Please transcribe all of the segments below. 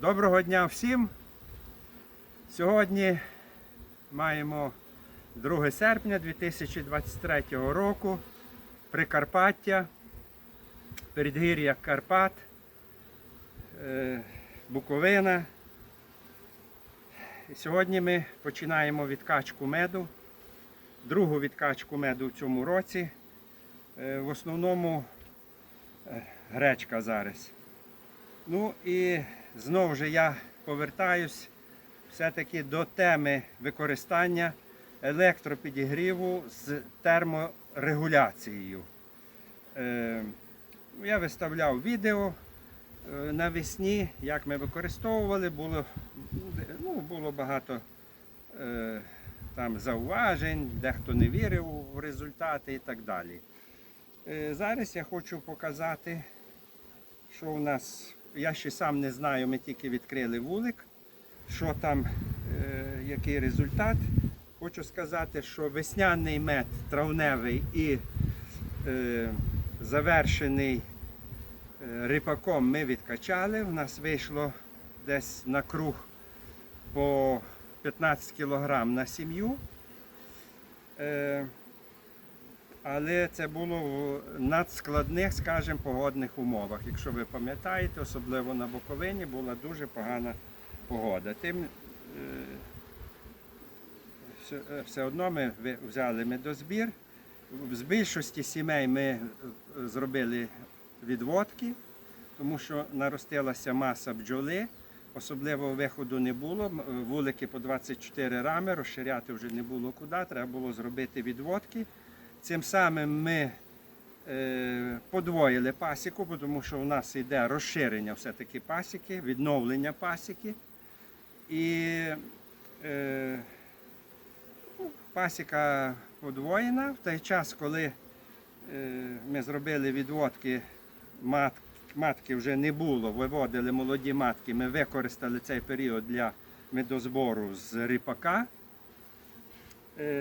Доброго дня всім. Сьогодні маємо 2 серпня 2023 року. Прикарпаття, передгір'я Карпат, е, Буковина. Сьогодні ми починаємо відкачку меду, другу відкачку меду в цьому році. Е, В основному е, гречка зараз. Ну і знову ж я повертаюсь все-таки до теми використання електропідігріву з терморегуляцією. Е, Я виставляв відео е, навесні, як ми використовували, було, ну, було багато е, там зауважень, дехто не вірив в результати і так далі. Зараз я хочу показати, що у нас, я ще сам не знаю, ми тільки відкрили вулик, що там, е, який результат. Хочу сказати, що весняний мед травневий і е, завершений е, ріпаком ми відкачали. У нас вийшло десь на круг по 15 кг на сім'ю. Е, але це було в надскладних, скажімо, погодних умовах. Якщо ви пам'ятаєте, особливо на Буковині була дуже погана погода. Тим е, все- е, одно ми взяли медозбір. З більшості сімей ми е, зробили відводки, тому що наростилася маса бджоли. Особливого виходу не було. Вулики по 24 рами, розширяти вже не було куди, треба було зробити відводки. Цим самим ми е, подвоїли пасіку, тому що у нас йде розширення все-таки пасіки, відновлення пасіки. І е, ну, пасіка подвоєна. В той час, коли е, ми зробили відводки, мат, матки вже не було, виводили молоді матки, ми використали цей період для медозбору з ріпака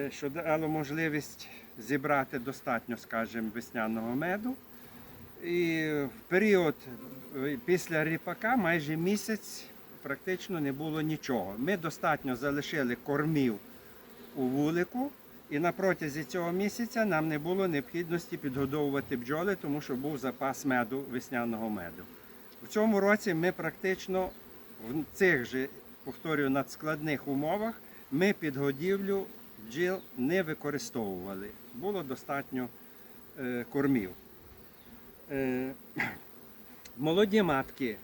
що дало можливість зібрати достатньо, скажімо, весняного меду. І в період е, після ріпака майже місяць практично не було нічого. Ми достатньо залишили кормів у вулику, і на протязі цього місяця нам не було необхідності підгодовувати бджоли, тому що був запас меду, весняного меду. В цьому році ми практично в цих же, повторюю, надскладних умовах ми підгодівлю бджіл не використовували. Було достатньо е, кормів. Е, молоді матки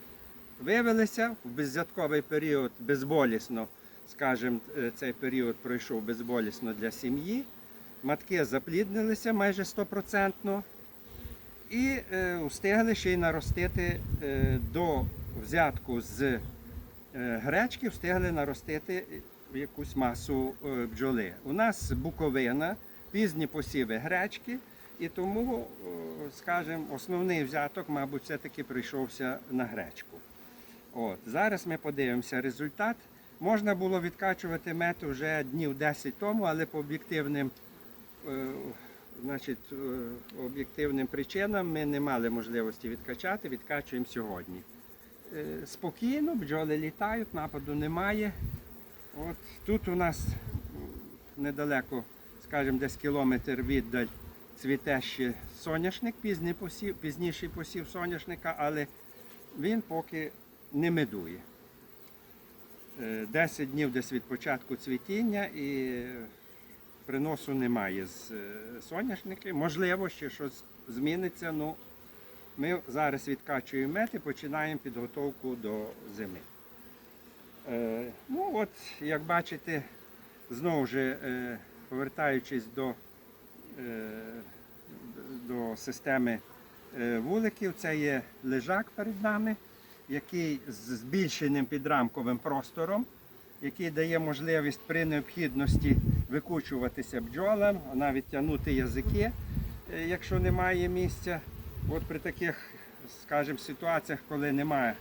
вивелися в беззятковий період безболісно, скажімо, е, цей період пройшов безболісно для сім'ї. Матки запліднилися майже 100% і встигли ще й наростити до взятку з гречки, встигли наростити якусь масу бджоли. У нас буковина, пізні посіви гречки, і тому, скажімо, основний взяток, мабуть, все-таки прийшовся на гречку. От. Зараз ми подивимося результат. Можна було відкачувати мед вже днів 10 тому, але по об'єктивним, е, значить, е, об'єктивним причинам ми не мали можливості відкачати, відкачуємо сьогодні. Е, Спокійно, бджоли літають, нападу немає. От тут у нас недалеко, скажімо, десь кілометр віддаль цвіте ще соняшник, пізніший посів соняшника, але він поки не медує. Е, 10 днів десь від початку цвітіння і приносу немає з е, соняшники. Можливо, ще щось зміниться. Ну, ми зараз відкачуємо мед і починаємо підготовку до зими. Е, ну от, як бачите, знову ж е, повертаючись до, е, до системи е, вуликів, це є лежак перед нами, який з збільшеним підрамковим простором, який дає можливість при необхідності викучуватися бджолам, навіть тягнути язики, е, якщо немає місця. От при таких, скажімо, ситуаціях, коли немає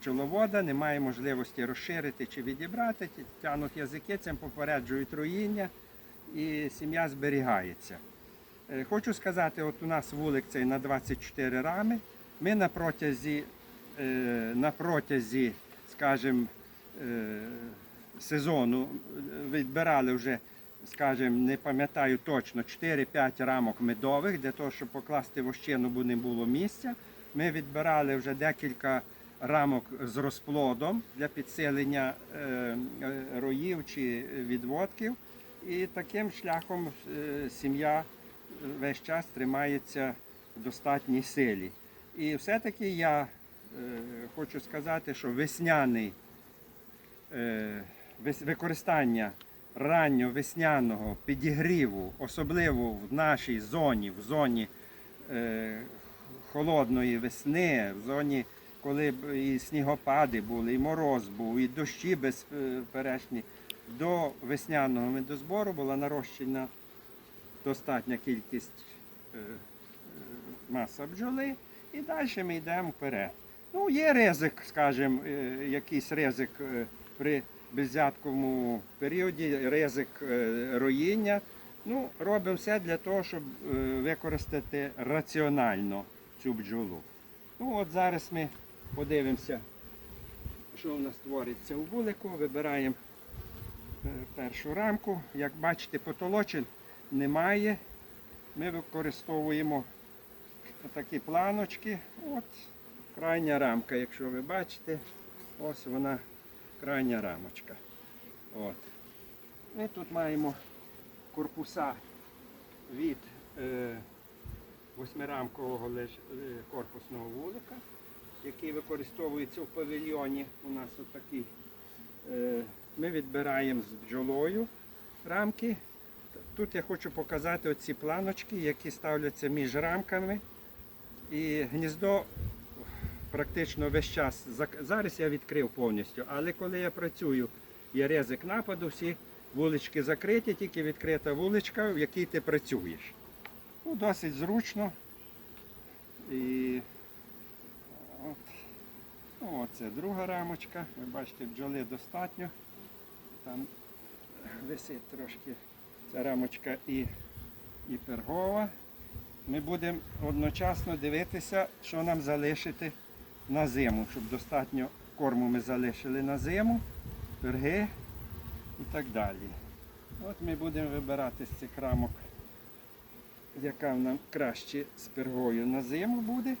пчеловода, немає можливості розширити чи відібрати, тягнуть язики, цим попереджують руїння і сім'я зберігається. Е, Хочу сказати, от у нас вулик цей на 24 рами. Ми на протязі е, на протязі, скажімо, е, сезону е, відбирали вже, скажімо, не пам'ятаю точно, 4-5 рамок медових, для того, щоб покласти вощину, бо не було місця. Ми відбирали вже декілька рамок з розплодом для підсилення е, е, роїв чи відводків. І таким шляхом е, сім'я весь час тримається в достатній силі. І все-таки я хочу сказати, що весняний використання ранньо-весняного підігріву, особливо в нашій зоні, в зоні холодної весни, в зоні, коли і снігопади були, і мороз був, і дощі безперечні, до весняного медозбору була нарощена достатня кількість е, е, маса бджоли, і далі ми йдемо вперед. Ну, є ризик, скажімо, е, якийсь ризик при беззятковому періоді, ризик роїння. Ну, робимо все для того, щоб використати раціонально цю бджолу. Ну, от зараз ми подивимося, що у нас твориться у вулику. Вибираємо е, першу рамку. Як бачите, потолочин немає. Ми використовуємо такі планочки. От крайня рамка, якщо ви бачите, ось вона крайня рамочка. От. Ми тут маємо корпуса від е, восьмирамкового е, корпусного вулика, який використовується в павільйоні. У нас отакий. Е, ми відбираємо з бджолою рамки. Тут я хочу показати оці планочки, які ставляться між рамками. І гніздо практично весь час. Зараз я відкрив повністю, але коли я працюю, є ризик нападу, всі вулички закриті, тільки відкрита вуличка, в якій ти працюєш. Ну, досить зручно. І от, ну, оце друга рамочка. Ви бачите, бджоли достатньо. Там висить трошки ця рамочка і, і пергова. Ми будемо одночасно дивитися, що нам залишити на зиму, щоб достатньо корму ми залишили на зиму, перги і так далі. От ми будемо вибирати з цих рамок, яка нам краще з пергою на зиму буде,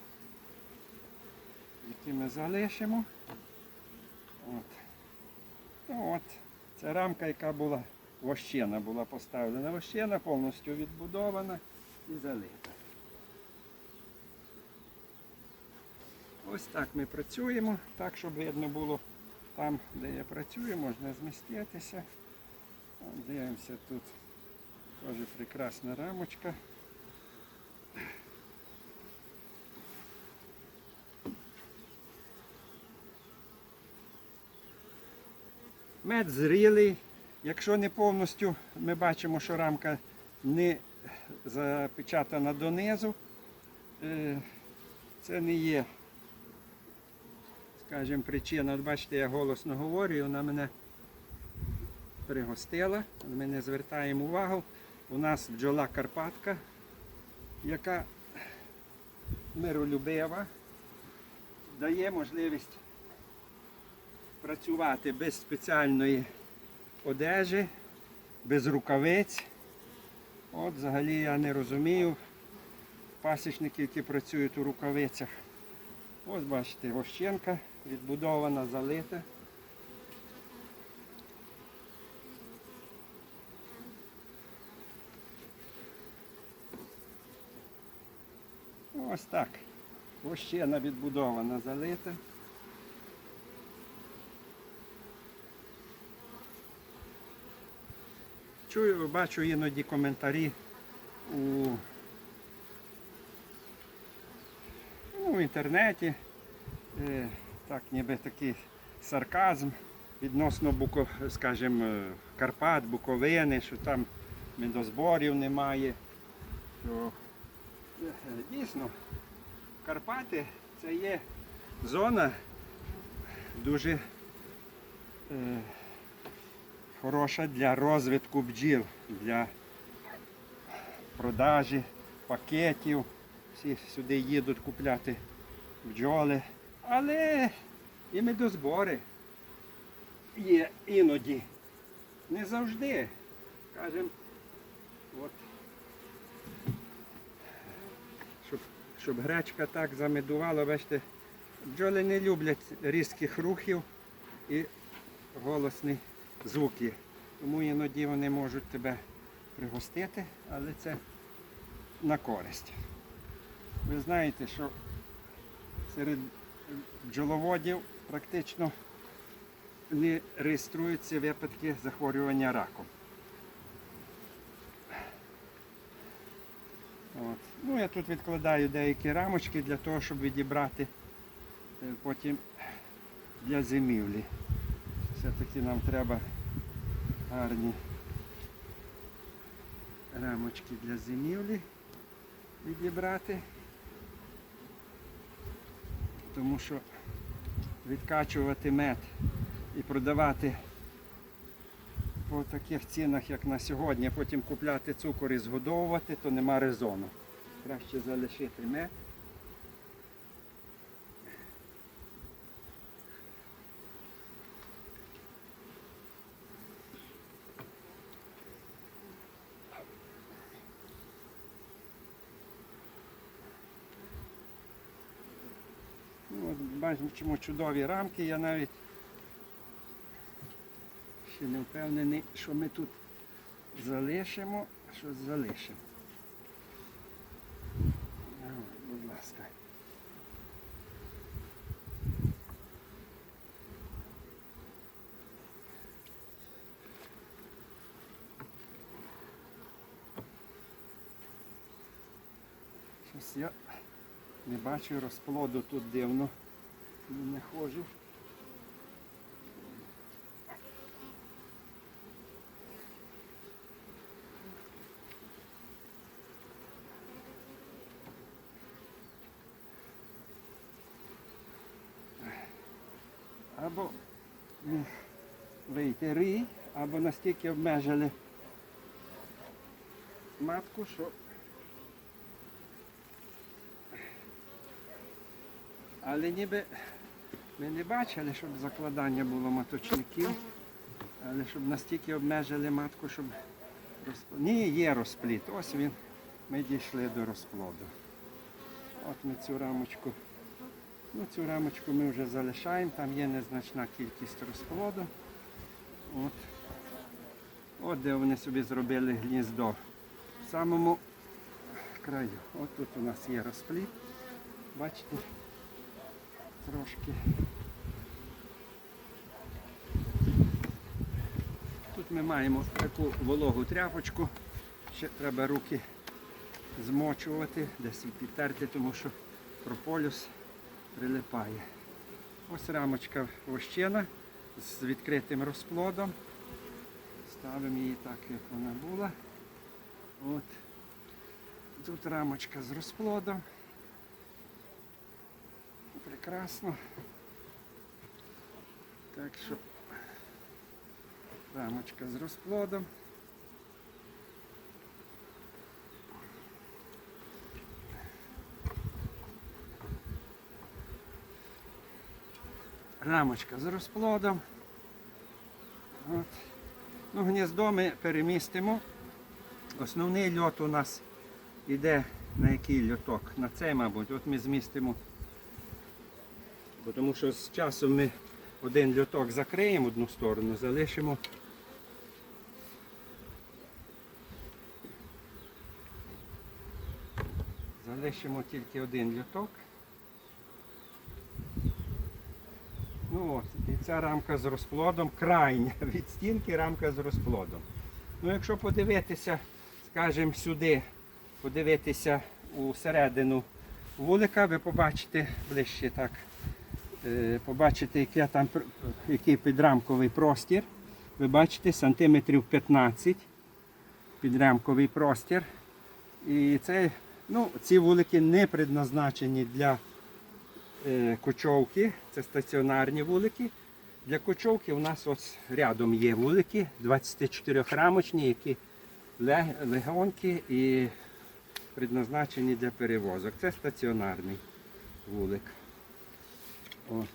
які ми залишимо. От. От. Це рамка, яка була вощена, була поставлена. Вощена повністю відбудована і залита. Ось так ми працюємо, так, щоб видно було там, де я працюю, можна зміститися. Дивимося тут теж прекрасна рамочка. Мед зрілий. Якщо не повністю, ми бачимо, що рамка не запечатана донизу. Е, Це не є, скажімо, причина. От бачите, я голосно говорю, вона мене пригостила. Ми не звертаємо увагу. У нас бджола Карпатка, яка миролюбива, дає можливість працювати без спеціальної одежі, без рукавиць. От взагалі я не розумію пасічників, які працюють у рукавицях. Ось бачите, вощенка відбудована, залита. Ось так. Вощена відбудована, залита. Чую, бачу іноді коментарі у, ну, в інтернеті. Е, так, ніби такий сарказм відносно Буко, скажімо, е, Карпат, Буковини, що там медозборів немає. Що, е, дійсно, Карпати це є зона дуже е, хороша для розвитку бджіл, для продажі пакетів. Всі сюди їдуть купляти бджоли. Але і медозбори є іноді. Не завжди. Кажем, щоб, щоб гречка так замедувала, бачите, бджоли не люблять різких рухів і голосні звуки. Тому іноді вони можуть тебе пригостити, але це на користь. Ви знаєте, що серед бджоловодів практично не реєструються випадки захворювання раком. От. Ну, я тут відкладаю деякі рамочки для того, щоб відібрати е, потім для зимівлі. Все-таки нам треба гарні рамочки для зимівлі відібрати. Тому що відкачувати мед і продавати по таких цінах, як на сьогодні, а потім купляти цукор і згодовувати, то нема резону. Краще залишити мед. Ну, от бачимо чудові рамки. Я навіть ще не впевнений, що ми тут залишимо, щось залишимо. Будь ласка. Щось я не бачу розплоду тут дивно. Не ходжу. Або вийти рій, або настільки обмежили матку, що Але ніби ми не бачили, щоб закладання було маточників, але щоб настільки обмежили матку, щоб розплод... Ні, є розплід. Ось він. Ми дійшли до розплоду. От ми цю рамочку. Ну, цю рамочку ми вже залишаємо, там є незначна кількість розплоду. От. От де вони собі зробили гніздо. В самому краю. От тут у нас є розплід. Бачите? Трошки. Тут ми маємо таку вологу тряпочку. Ще треба руки змочувати, десь і підтерти, тому що прополюс прилипає. Ось рамочка вощена з відкритим розплодом. Ставимо її так, як вона була. От. Тут рамочка з розплодом. Прекрасно. Так що рамочка з розплодом. Рамочка з розплодом. От. Ну, гніздо ми перемістимо. Основний льот у нас іде на який льоток? На цей, мабуть. От ми змістимо Тому що з часом ми один льоток закриємо одну сторону, залишимо. Залишимо тільки один льоток. Ну от, і ця рамка з розплодом, крайня від стінки рамка з розплодом. Ну якщо подивитися, скажімо, сюди, подивитися у середину вулика, ви побачите ближче так побачите, яке там, який підрамковий простір. Ви бачите, сантиметрів 15 підрамковий простір. І це, ну, ці вулики не предназначені для е, кочовки, це стаціонарні вулики. Для кочовки у нас ось рядом є вулики 24 рамочні, які ле- легонькі і предназначені для перевозок. Це стаціонарний вулик. От.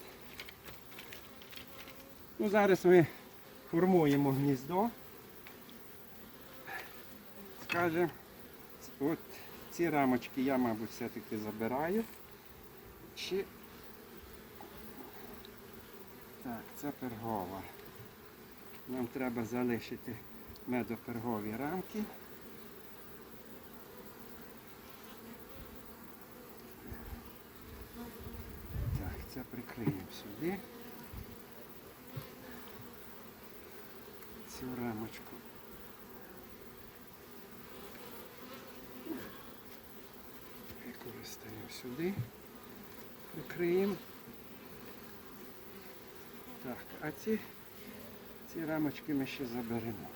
Ну, зараз ми формуємо гніздо. Скажем, от ці рамочки я, мабуть, все-таки забираю. Чи... Так, це пергова. Нам треба залишити медопергові рамки. Так, це прикриємо сюди. Цю рамочку. Використаємо сюди. Прикриємо. Так, а ці, ці рамочки ми ще заберемо.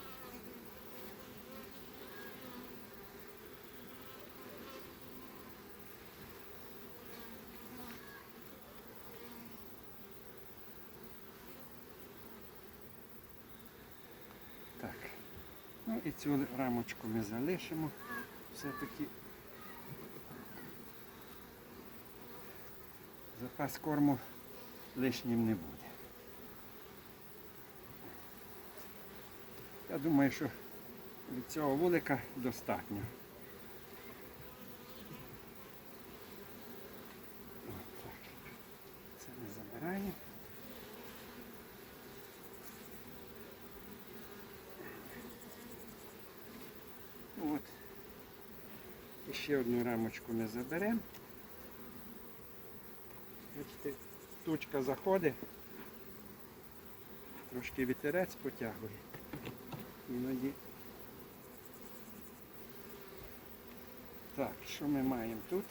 Цю рамочку ми залишимо. Все-таки запас корму лишнім не буде. Я думаю, що від цього вулика достатньо. От так. Це ми забираємо. От. І ще одну рамочку ми заберемо. Бачите, тучка заходить, трошки вітерець потягує. Іноді. Так, що ми маємо тут?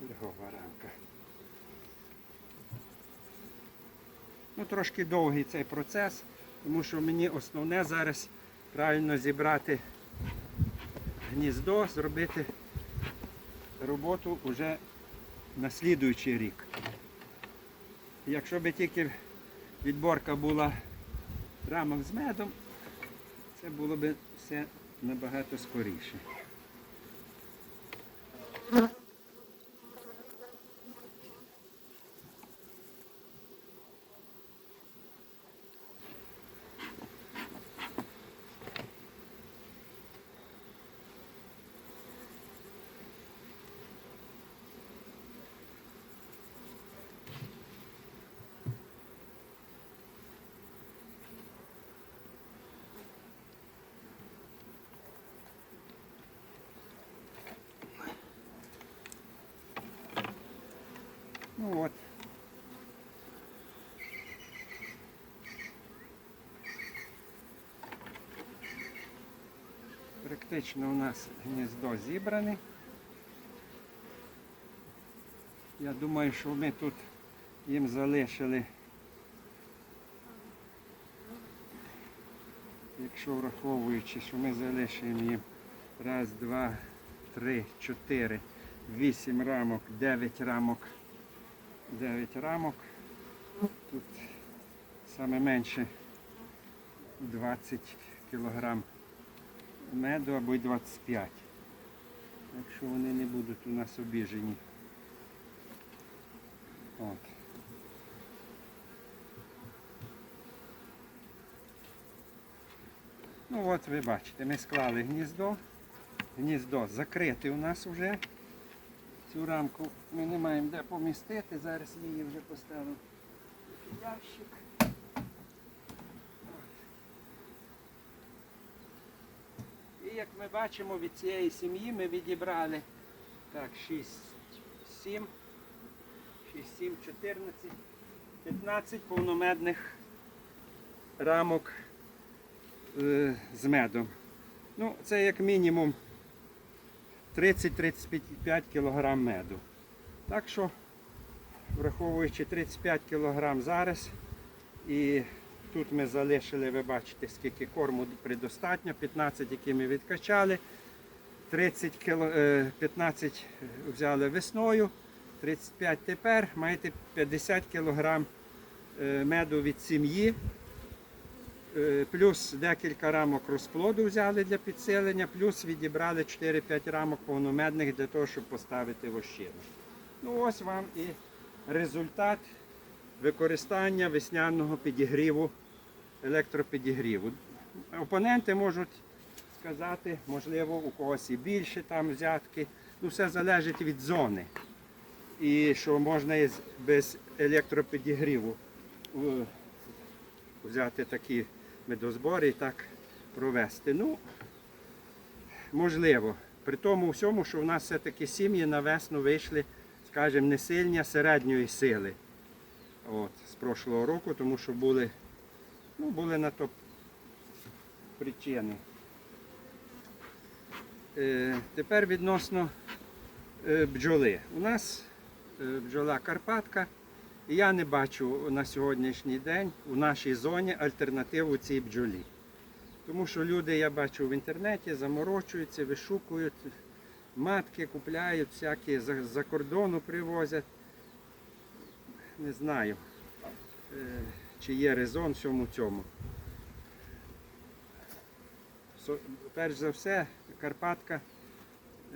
Пергова рамка. Ну, трошки довгий цей процес, тому що мені основне зараз правильно зібрати гніздо, зробити роботу вже на слідуючий рік. Якщо би тільки відборка була рамок з медом, це було б все набагато скоріше. Ну от. Практично у нас гніздо зібране. Я думаю, що ми тут їм залишили, якщо враховуючи, що ми залишимо їм раз, два, три, чотири, вісім рамок, дев'ять рамок. 9 рамок. Тут саме менше 20 кг меду або й 25. Якщо вони не будуть у нас обіжені. От. Ну от ви бачите, ми склали гніздо. Гніздо закрите у нас вже. Цю рамку ми не маємо де помістити. Зараз її вже поставив в ящик. Як ми бачимо, від цієї сім'ї ми відібрали так, 6, 7, 6, 7, 14, 15 повномедних рамок е, з медом. Ну, це як мінімум 30-35 кг меду. Так що, враховуючи 35 кг зараз, і тут ми залишили, ви бачите, скільки корму предостатньо, 15, які ми відкачали, 30 кіло, е, 15 взяли весною, 35 тепер, маєте 50 кг е, меду від сім'ї. Е, Плюс декілька рамок розплоду взяли для підсилення, плюс відібрали 4-5 рамок повномедних для того, щоб поставити вощину. Ну ось вам і результат використання весняного підігріву, електропідігріву. Опоненти можуть сказати, можливо, у когось і більше там взятки. Ну, все залежить від зони. І що можна без електропідігріву е, взяти такі медозбори і так провести. Ну, можливо. При тому всьому, що в нас все-таки сім'ї на весну вийшли, скажімо, не сильні, а середньої сили. От, з прошлого року, тому що були, ну, були на то причини. Е, тепер відносно е, бджоли. У нас е, бджола Карпатка, і я не бачу на сьогоднішній день у нашій зоні альтернативу цій бджолі. Тому що люди, я бачу в інтернеті, заморочуються, вишукують, матки купляють, всякі за, за кордону привозять. Не знаю, е, чи є резон всьому цьому. Перш за все, Карпатка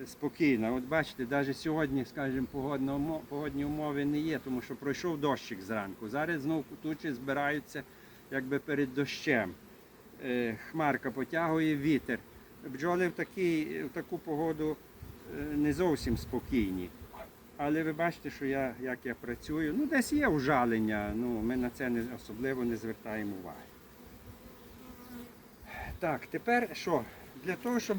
е, спокійна. От бачите, навіть сьогодні, скажімо, погодні умови не є, тому що пройшов дощик зранку. Зараз знову тучі збираються якби перед дощем. Е, Хмарка потягує вітер. Бджоли в, такий, в таку погоду не зовсім спокійні. Але ви бачите, що я, як я працюю. Ну, десь є ужалення, ну, ми на це не, особливо не звертаємо уваги. Так, тепер що? Для того, щоб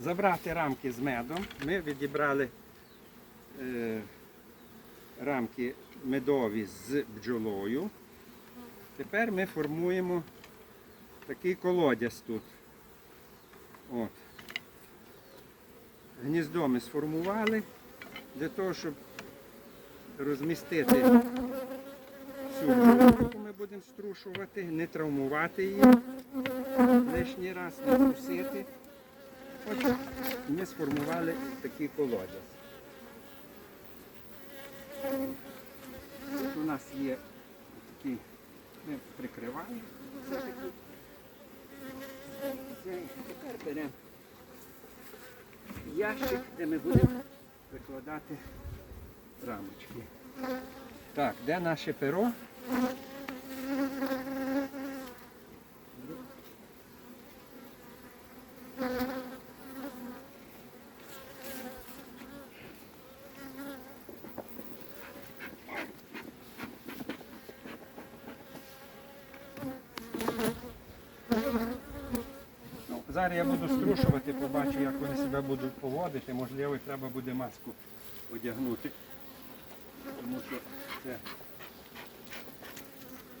забрати рамки з медом, ми відібрали е, рамки медові з бджолою. Тепер ми формуємо такий колодязь тут. От. Гніздо ми сформували для того, щоб розмістити бджолу, яку ми будемо струшувати, не травмувати її лишній раз, не трусити. От ми сформували такий колодязь. Тут у нас є такі, ми прикриваємо Тепер беремо ящик, де ми будемо викладати рамочки. Так, де наше перо? Зараз я буду струшувати, побачу, як вони себе будуть поводити. Можливо, треба буде маску одягнути. Тому що це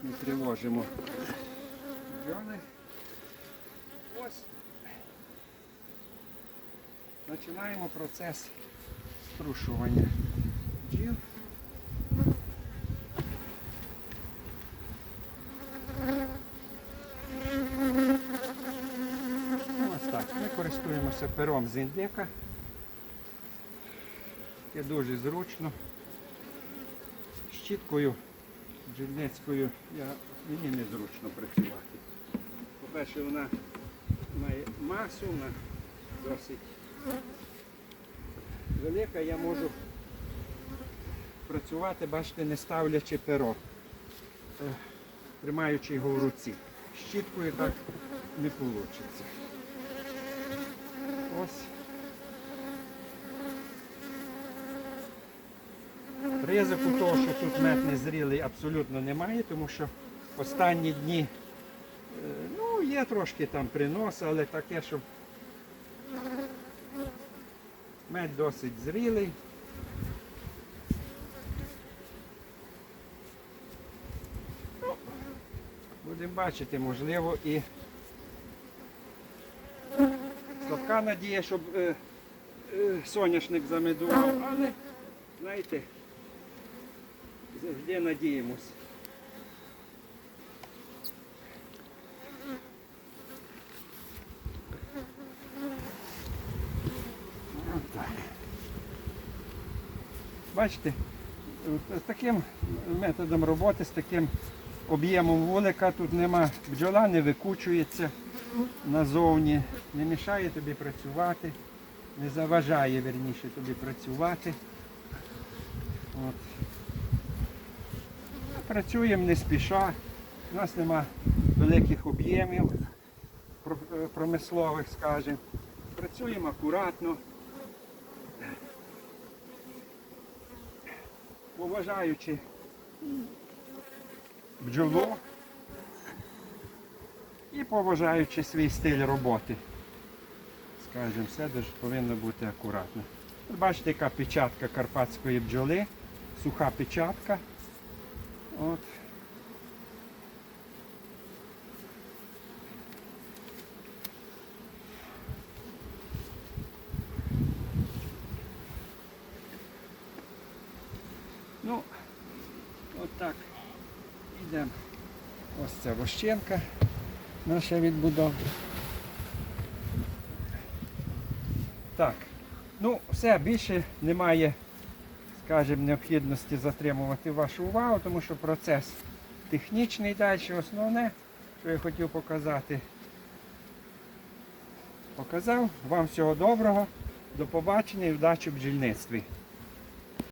не тривожимо. бджоли. Ось. Починаємо процес струшування бджіл. Ось так. Ми користуємося пером з індика. Це дуже зручно. Щіткою бджільницькою я, мені незручно працювати. По-перше, вона має масу, вона досить велика, я можу працювати, бачите, не ставлячи перо, е, тримаючи його в руці. Щіткою так не вийде. Ось. Ризику того, що тут мед не зрілий, абсолютно немає, тому що останні дні е, ну, є трошки там принос, але таке, щоб мед досить зрілий. Ну, Будемо бачити, можливо, і слабка надія, щоб е, е, соняшник замедував, але, знаєте, завжди надіємось. Бачите, З таким методом роботи, з таким об'ємом вулика тут нема. Бджола не викучується назовні, не мішає тобі працювати, не заважає верніше тобі працювати. От. Працюємо не спіша. У нас нема великих об'ємів е, промислових, скажімо. Працюємо акуратно. Поважаючи бджолу поважаючи свій стиль роботи. Скажімо, все дуже повинно бути акуратно. От Бачите, яка печатка карпатської бджоли, суха печатка. От. Ну, от так. Ось ця вощенка наша відбудова. Так. Ну, все, більше немає, скажімо, необхідності затримувати вашу увагу, тому що процес технічний далі. Основне, що я хотів показати, показав. Вам всього доброго, до побачення і вдачі в бджільництві.